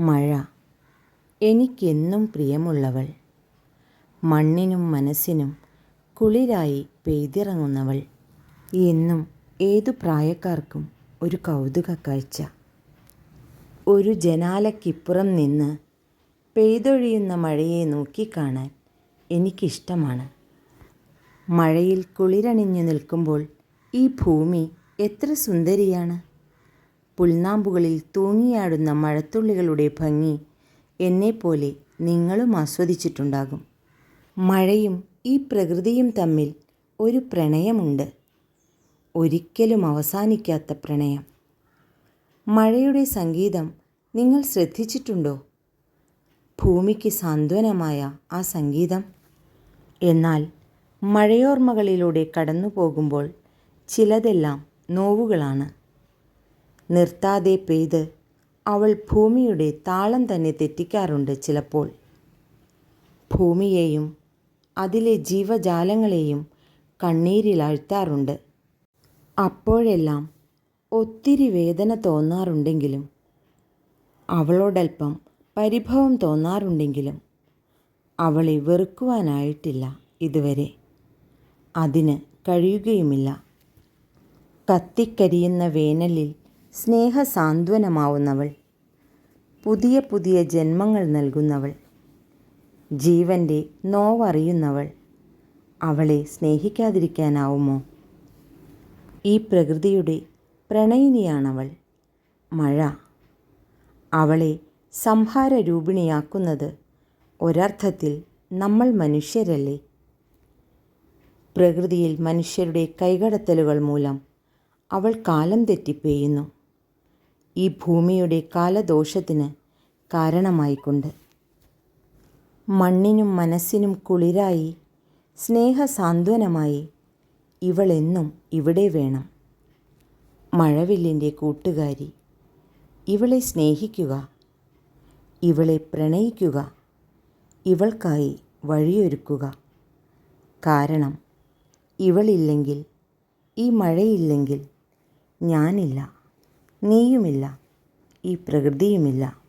മഴ. എനിക്കെന്നും പ്രിയമുള്ളവൾ. മണ്ണിനും മനസ്സിനും കുളിരായി പെയ്തിറങ്ങുന്നവൾ. എന്നും ഏതു പ്രായക്കാർക്കും ഒരു കൗതുക കാഴ്ച ഒരു ജനാലയ്ക്കിപ്പുറം നിന്ന് പെയ്തൊഴിയുന്ന മഴയെ നോക്കിക്കാണാൻ എനിക്കിഷ്ടമാണ്. മഴയിൽ കുളിരണിഞ്ഞു നിൽക്കുമ്പോൾ ഈ ഭൂമി എത്ര സുന്ദരിയാണ്. പുൽനാമ്പുകളിൽ തൂങ്ങിയാടുന്ന മഴത്തുള്ളികളുടെ ഭംഗി എന്നെപ്പോലെ നിങ്ങളും ആസ്വദിച്ചിട്ടുണ്ടാകും. മഴയും ഈ പ്രകൃതിയും തമ്മിൽ ഒരു പ്രണയമുണ്ട്. ഒരിക്കലും അവസാനിക്കാത്ത പ്രണയം. മഴയുടെ സംഗീതം നിങ്ങൾ ശ്രദ്ധിച്ചിട്ടുണ്ടോ? ഭൂമിക്ക് സാന്ത്വനമായ ആ സംഗീതം. എന്നാൽ മഴയോർമ്മകളിലൂടെ കടന്നു പോകുമ്പോൾ ചിലതെല്ലാം നോവുകളാണ്. നിർത്താതെ പെയ്ത് അവൾ ഭൂമിയുടെ താളം തന്നെ തെറ്റിക്കാറുണ്ട് ചിലപ്പോൾ. ഭൂമിയെയും അതിലെ ജീവജാലങ്ങളെയും കണ്ണീരിലാഴ്ത്താറുണ്ട് അപ്പോഴെല്ലാം ഒത്തിരി വേദന തോന്നാറുണ്ടെങ്കിലും അവളോടൽപ്പം പരിഭവം തോന്നാറുണ്ടെങ്കിലും അവളെ വെറുക്കുവാനായിട്ടില്ല ഇതുവരെ. അതിന് കഴിയുകയുമില്ല. കത്തിക്കരിയുന്ന വേനലിൽ സ്നേഹസാന്ത്വനമാവുന്നവൾ. പുതിയ പുതിയ ജന്മങ്ങൾ നൽകുന്നവൾ. ജീവന്റെ നോവറിയുന്നവൾ. അവളെ സ്നേഹിക്കാതിരിക്കാനാവുമോ? ഈ പ്രകൃതിയുടെ പ്രണയിനിയാണവൾ. മഴ. അവളെ സംഹാരരൂപിണിയാക്കുന്നത് ഒരർത്ഥത്തിൽ നമ്മൾ മനുഷ്യരല്ലേ? പ്രകൃതിയിൽ മനുഷ്യരുടെ കൈകടത്തലുകൾ മൂലം അവൾ കാലം തെറ്റിപ്പെയ്യുന്നു ഈ ഭൂമിയുടെ കാലദോഷത്തിന് കാരണമായിക്കൊണ്ട്. മണ്ണിനും മനസ്സിനും കുളിരായി സ്നേഹസാന്ത്വനമായി ഇവളെന്നും ഇവിടെ വേണം. മഴവില്ലിന്റെ കൂട്ടുകാരി ഇവളെ സ്നേഹിക്കുക ഇവളെ പ്രണയിക്കുക ഇവൾക്കായി വഴിയൊരുക്കുക. കാരണം ഇവളില്ലെങ്കിൽ ഈ മഴയില്ലെങ്കിൽ ഞാനില്ല. നീയുമില്ല ഈ പ്രകൃതിയുമില്ല.